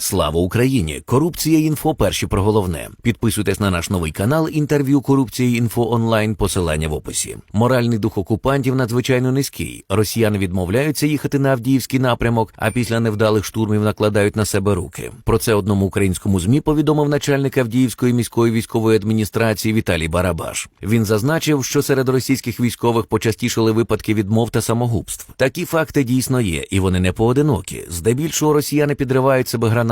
Слава Україні! Корупція інфо перші про головне. Підписуйтесь на наш новий канал інтерв'ю Корупція інфо онлайн. Посилання в описі. Моральний дух окупантів надзвичайно низький. Росіяни відмовляються їхати на Авдіївський напрямок, а після невдалих штурмів накладають на себе руки. Про це одному українському змі повідомив начальник Авдіївської міської військової адміністрації Віталій Барабаш. Він зазначив, що серед російських військових почастішали випадки відмов та самогубств. Такі факти дійсно є, і вони не поодинокі. Здебільшого росіяни підривають себе гранатами.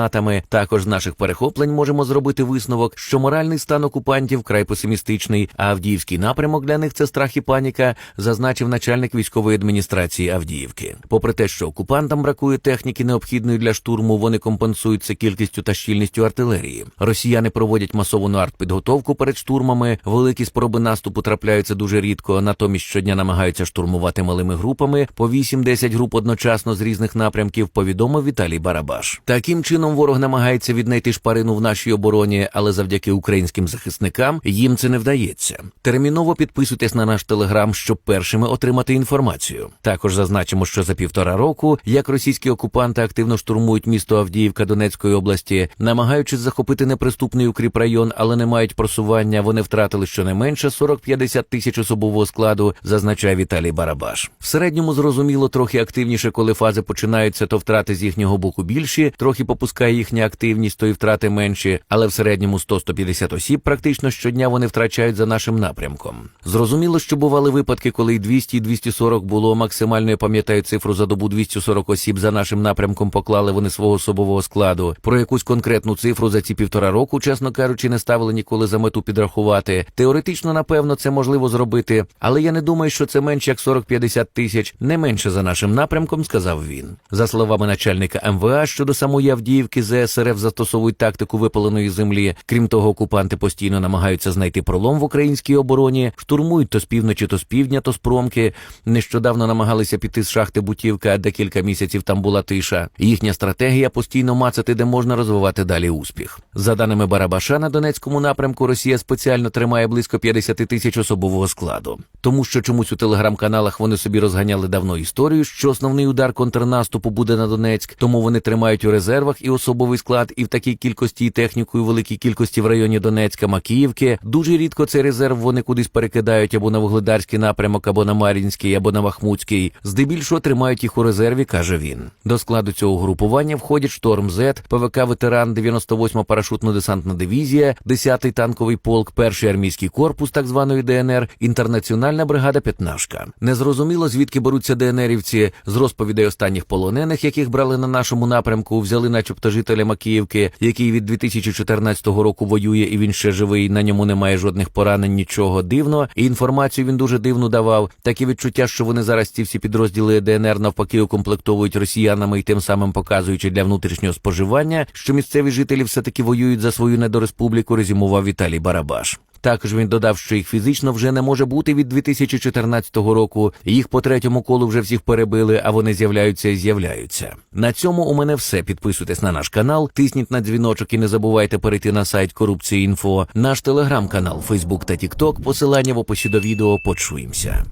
Також з наших перехоплень можемо зробити висновок, що моральний стан окупантів край песимістичний, а Авдіївський напрямок для них це страх і паніка, зазначив начальник військової адміністрації Авдіївки. Попри те, що окупантам бракує техніки необхідної для штурму, вони компенсують це кількістю та щільністю артилерії. Росіяни проводять масовану артпідготовку перед штурмами. Великі спроби наступу трапляються дуже рідко. Натомість щодня намагаються штурмувати малими групами по 8-10 груп одночасно з різних напрямків. Повідомив Віталій Барабаш. Таким чином ворог намагається віднайти шпарину в нашій обороні, але завдяки українським захисникам їм це не вдається. Терміново підписуйтесь на наш телеграм, щоб першими отримати інформацію. Також зазначимо, що за півтора року, як російські окупанти активно штурмують місто Авдіївка Донецької області, намагаючись захопити неприступний укріпрайон, але не мають просування. Вони втратили щонайменше 40-50 тисяч особового складу, зазначає Віталій Барабаш. В середньому зрозуміло трохи активніше, коли фази починаються, то втрати з їхнього боку більші, трохи попускає їхня активність, то і втрати менші, але в середньому 100-150 осіб практично щодня вони втрачають за нашим напрямком. Зрозуміло, що бували випадки, коли й 200 і 240 було максимально я пам'ятаю цифру за добу 240 осіб за нашим напрямком поклали вони свого особового складу. Про якусь конкретну цифру за ці півтора року, чесно кажучи, не ставили ніколи за мету підрахувати. Теоретично, напевно, це можливо зробити, але я не думаю, що це менше як 40-50 тисяч, не менше за нашим напрямком, сказав він. За словами начальника МВА щодо самої Авдіївки, ЗСРФ застосовують тактику випаленої землі. Крім того, окупанти постійно намагаються знайти пролом в українській обороні, штурмують то з півночі, то з півдня, то з промки. Нещодавно намагалися піти з шахти Бутівка, де кілька місяців там була тиша. Їхня стратегія постійно мацати, де можна розвивати далі успіх. За даними Барабаша, на Донецькому напрямку Росія спеціально тримає близько 50 тисяч особового складу, тому що чомусь у телеграм-каналах вони собі розганяли давно історію, що основний удар контрнаступу буде на Донецьк, тому вони тримають у резервах і особовий склад, і в такій кількості і техніку, великій кількості в районі Донецька, Макіївки. Дуже рідко цей резерв вони кудись перекидають або на Вугледарський напрямок, або на Мар'їнський, або на Махмутський. Здебільшого тримають їх у резерві, каже він. До складу цього групування входять Шторм З, ПВК ветеран, 98 парашутно-десантна дивізія, 10-й танковий полк, перший армійський корпус так званої ДНР, інтернаціональна бригада П'ятнашка. Незрозуміло, звідки беруться ДНРівці з розповідей останніх полонених, яких брали на нашому напрямку, взяли, начебто, жителя Макіївки, який від 2014 року воює, і він ще живий. На ньому немає жодних поранень, нічого дивно. І інформацію він дуже дивно давав. Таке відчуття, що вони зараз ці всі підрозділи ДНР навпаки укомплектовують росіянами і тим самим показуючи для внутрішнього споживання, що місцеві жителі все таки воюють за свою недореспубліку, резюмував Віталій Барабаш. Також він додав, що їх фізично вже не може бути від 2014 року. Їх по третьому колу вже всіх перебили, а вони з'являються і з'являються. На цьому у мене все. Підписуйтесь на наш канал, тисніть на дзвіночок і не забувайте перейти на сайт Корупції.Інфо, наш телеграм-канал, Фейсбук та Тікток. Посилання в описі до відео. Почуємося.